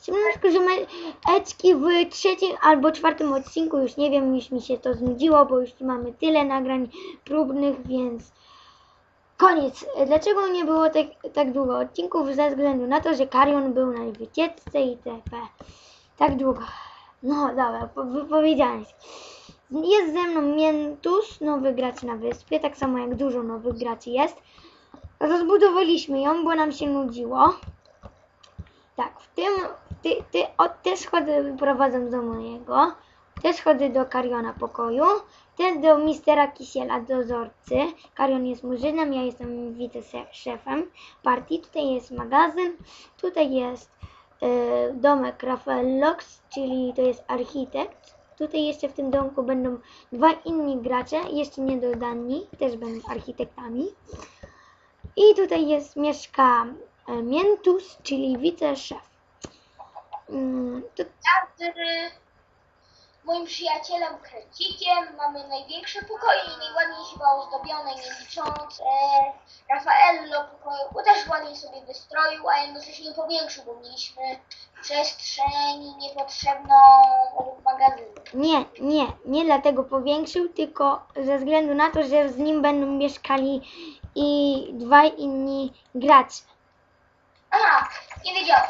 Przypomnę, że my eczki w trzecim albo czwartym odcinku, już nie wiem, już mi się to znudziło, bo już mamy tyle nagrań próbnych, więc koniec. Dlaczego nie było tak, tak długo odcinków? Ze względu na to, że Karion był na wycieczce i TP. Tak długo. No dobra, po- wypowiedziałem się. Jest ze mną Mientus, nowy gracz na wyspie, tak samo jak dużo nowych graczy jest. Rozbudowaliśmy ją, bo nam się nudziło. Tak, w tym, ty, ty, o, te schody prowadzą do mojego, te schody do Kariona pokoju, te do mistera Kisiela, dozorcy. Karion jest murzynem, ja jestem wiceszefem partii. Tutaj jest magazyn, tutaj jest e, domek Rafael Lox, czyli to jest architekt. Tutaj jeszcze w tym domku będą dwa inni gracze, jeszcze nie dodani, też będą architektami. I tutaj jest mieszka e, Mientus, czyli wiceszef. Mm, to, Ja z y, moim przyjacielem Krecikiem mamy największe pokoje i najładniej chyba ozdobione, nie licząc e, Rafaello pokoju, bo też ładnie sobie wystroił, a jednocześnie powiększył, bo mieliśmy przestrzeń niepotrzebną obok magazynu. nie, nie, nie dlatego powiększył, tylko ze względu na to, że z nim będą mieszkali i dwaj inni gracze. Aha, nie wiedziałem.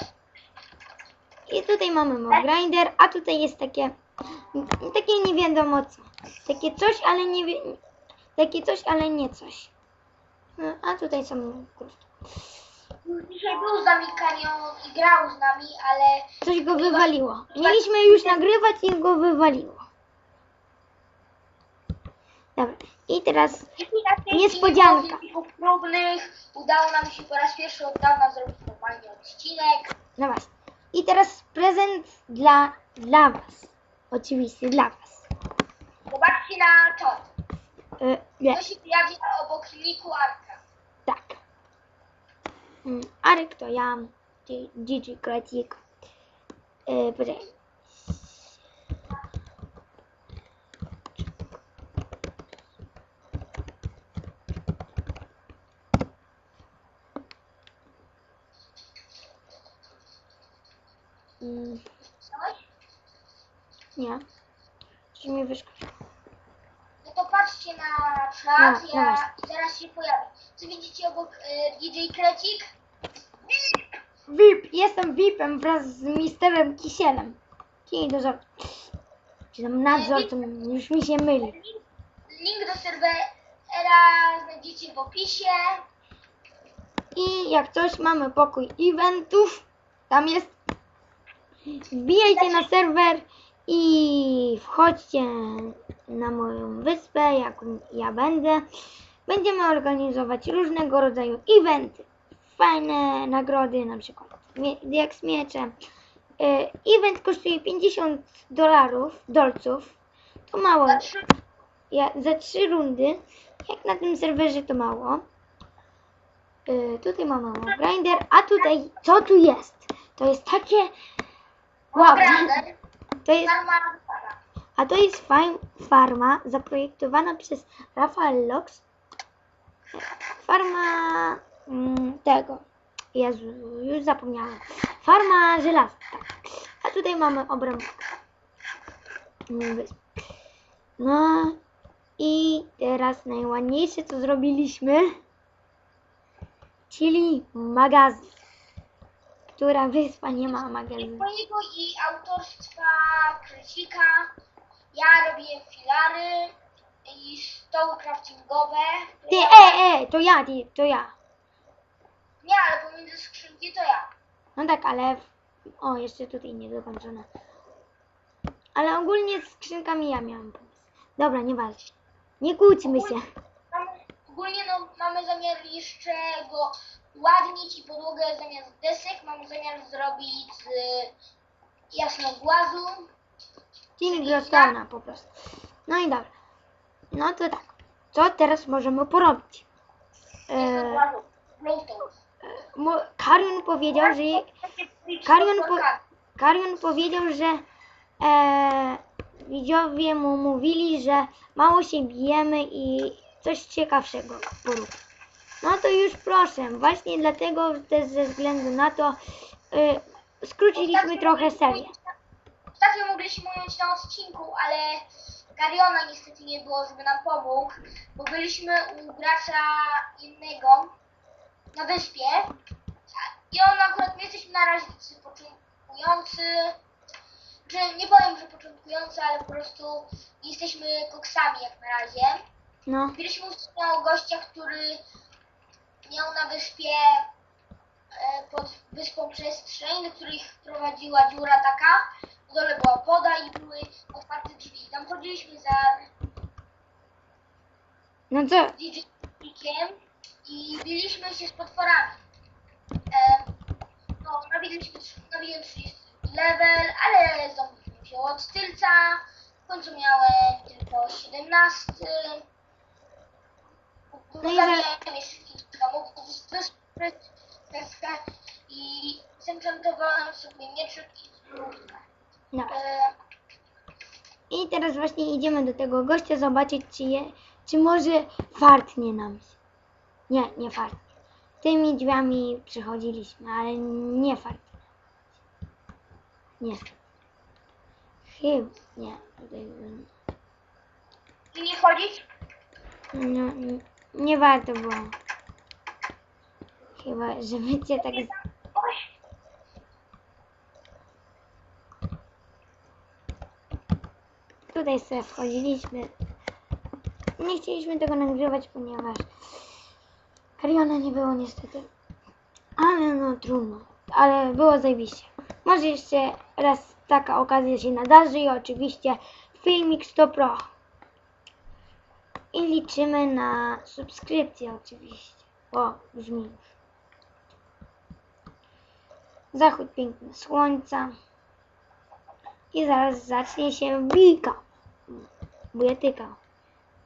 I tutaj mamy mob grinder, a tutaj jest takie, takie nie wiadomo co. Takie coś, ale nie takie coś, ale nie coś. No, A tutaj są kurde, Dzisiaj był z nami Kanion i grał z nami, ale Coś go wywaliło. Mieliśmy już nagrywać i go wywaliło. Dobra. I teraz Niespodzianka. próbnych udało nam się po raz pierwszy od dawna zrobić normalnie odcinek. was. I teraz prezent dla, dla was. Oczywiście dla was. Zobaczcie na to. E, nie, To się pojawia obok liku Arka. tak. Mm, Arek to ja. Gigi Kracik. E, poczekaj. Widziałeś? nie. Coś mi wyszkodziło. No to patrzcie na czat, No, ja, i zaraz się pojawi. Co widzicie obok y, DJ Krecik? VIP! Jestem VIP-em wraz z misterem Kisielem. Czyli dozorcą. Czy tam nadzorcą, już mi się myli. Link, link do serwera znajdziecie w opisie. I jak coś, mamy pokój eventów. Tam jest. Wbijajcie na serwer i wchodźcie na moją wyspę, jak ja będę. Będziemy organizować różnego rodzaju eventy. Fajne nagrody, na przykład jak z mieczem. E, Event kosztuje 50 dolarów, dolców. To mało. Ja, za trzy rundy, jak na tym serwerze to mało. Yy, tutaj mamy grinder, a tutaj co tu jest? To jest takie wow. To jest, Farma a to jest fajn, farma zaprojektowana przez Rafael Lox. Farma mm, tego. Jezu, już zapomniałem. Farma żelaza. Tak. A tutaj mamy obręb. No i teraz najładniejsze co zrobiliśmy, czyli magazyn. Która wyspa nie ma magazynu. mojego i autorstwa Krecika ja robię filary i stoły craftingowe. Ty, e, e, to ja, ty, to ja. Nie, ale pomiędzy skrzynki to ja. No tak, ale. O, jeszcze tutaj nie dokończone. Ale ogólnie z skrzynkami ja miałam pomysł. Dobra, nieważne. Nie kłóćmy się. Mamy, ogólnie no, mamy zamiar jeszcze go ładnić i podłogę zamiast desek mamy zamiar zrobić z jasnogłazu. Czyli glowstone'a po prostu. No i dobra. No to tak. Co teraz możemy porobić? E, mo- Karion powiedział, że. Karion, po, Karion powiedział, że e, widzowie mu mówili, że mało się bijemy i coś ciekawszego porób. No to już proszę, właśnie dlatego też ze względu na to y, skróciliśmy trochę serię. Ostatnio mogliśmy mówić na odcinku, ale Gariona niestety nie było, żeby nam pomógł, bo byliśmy u gracza innego na wyspie i on akurat, my jesteśmy na razie początkujący, czy nie powiem, że początkujący, ale po prostu jesteśmy koksami jak na razie. No, Byliśmy u gościa, który miał na wyspie e, pod wyspą przestrzeń, do której prowadziła dziura taka. Na dole była woda i były otwarte drzwi. Tam chodziliśmy za no co? DJ-kiem i biliśmy się z potworami. E, no, nabiłem 30 level, ale mnie wziął od tylca. W końcu miałem tylko 17. No i za- Zabiłem jeszcze mobów z wyspy i zenchantowałem sobie mieczyk i zbrojkę. No. E, I teraz właśnie idziemy do tego gościa zobaczyć, czy, je, czy może fartnie nam się. Nie, nie fartnie. Tymi drzwiami przychodziliśmy, ale nie fartnie. Nie. Chyba, nie. Nie chodzić? no, nie, nie warto było. Chyba, żeby cię tak... Tutaj sobie wchodziliśmy. Nie chcieliśmy tego nagrywać, ponieważ Kariona nie było niestety. Ale no trudno. Ale było zajebiście. Może jeszcze raz taka okazja się nadarzy i oczywiście filmik 100 Pro. I liczymy na subskrypcję oczywiście. O, brzmi. Zachód piękny słońca. I zaraz zacznie się bijka. Bujatyka.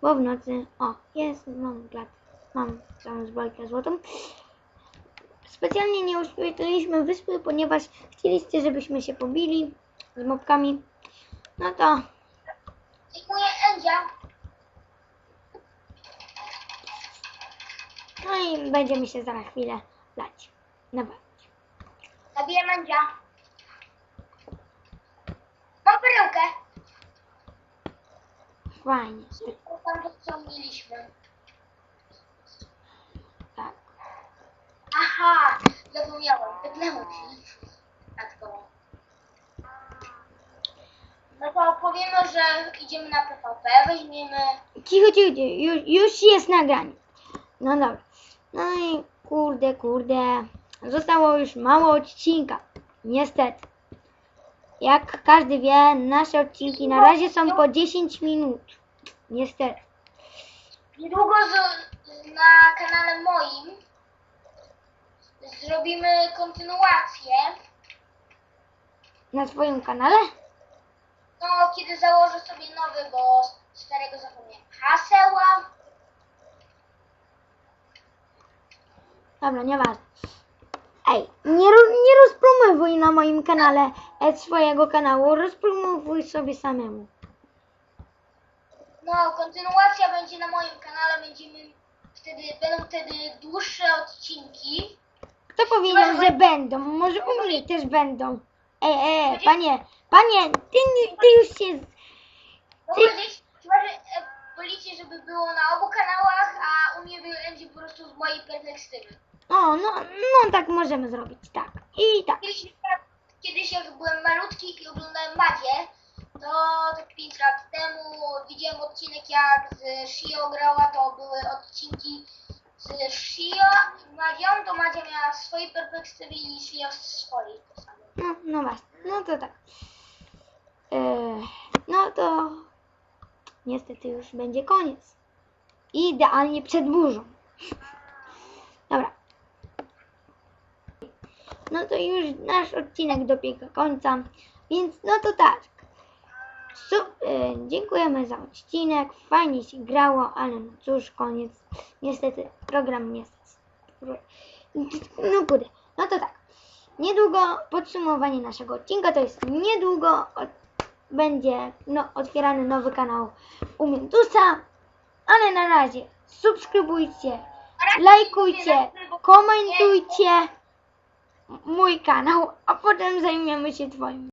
Bo w nocy... O, jest, mam klatę. Mam całą zbrojkę złotą. Specjalnie nie uświetliliśmy wyspy, ponieważ chcieliście, żebyśmy się pobili z mobkami. No to Dziękuję Enzia. No i będziemy się za chwilę lać. Dobra. Zabiję Enzia. Mam perełkę. Fajnie. Tam to co mieliśmy. Tak. Aha, zapomniałem. Wypnęło się. Matko. No to powiemy, że idziemy na PvP, weźmiemy... Cicho, cicho, cicho. Już, już jest nagranie. No dobra. No i kurde, kurde. Zostało już mało odcinka. Niestety. Jak każdy wie, nasze odcinki na razie są po 10 minut. Niestety. Niedługo z, na kanale moim zrobimy kontynuację. Na swoim kanale? No, kiedy założę sobie nowy, bo starego zapomniałem haseła. Dobra, nieważne. Ej, nie, nie rozpromowuj na moim kanale e, swojego kanału. Rozpromowuj sobie samemu. No, kontynuacja będzie na moim kanale, będziemy wtedy, będą wtedy dłuższe odcinki. Kto powiedział, że będą? Może u mnie też będą. Ej, ej, panie, panie, ty, ty już się... No Ty- chyba, że e, wolicie, żeby było na obu kanałach, a u mnie będzie po prostu z mojej perspektywy. O, no, no tak możemy zrobić, tak. I tak. Kiedyś, kiedyś jak byłem malutki i oglądałem Madzie, to tak 5 lat temu widziałem odcinek jak z Shio grała, to były odcinki z Shio i Madzią, to Madzia miała swojej perspektywie i Shio swojej. No, no właśnie, no to tak. E, no to niestety już będzie koniec. Idealnie przed burzą. Dobra. No to już nasz odcinek dobiega końca, więc no to tak. E, dziękujemy za odcinek, fajnie się grało, ale no cóż, koniec. Niestety program jest... No kurde, no to tak. Niedługo podsumowanie naszego odcinka, to jest niedługo od, będzie no, otwierany nowy kanał u Mentusa, ale na razie subskrybujcie, lajkujcie, komentujcie mój kanał, a potem zajmiemy się twoim.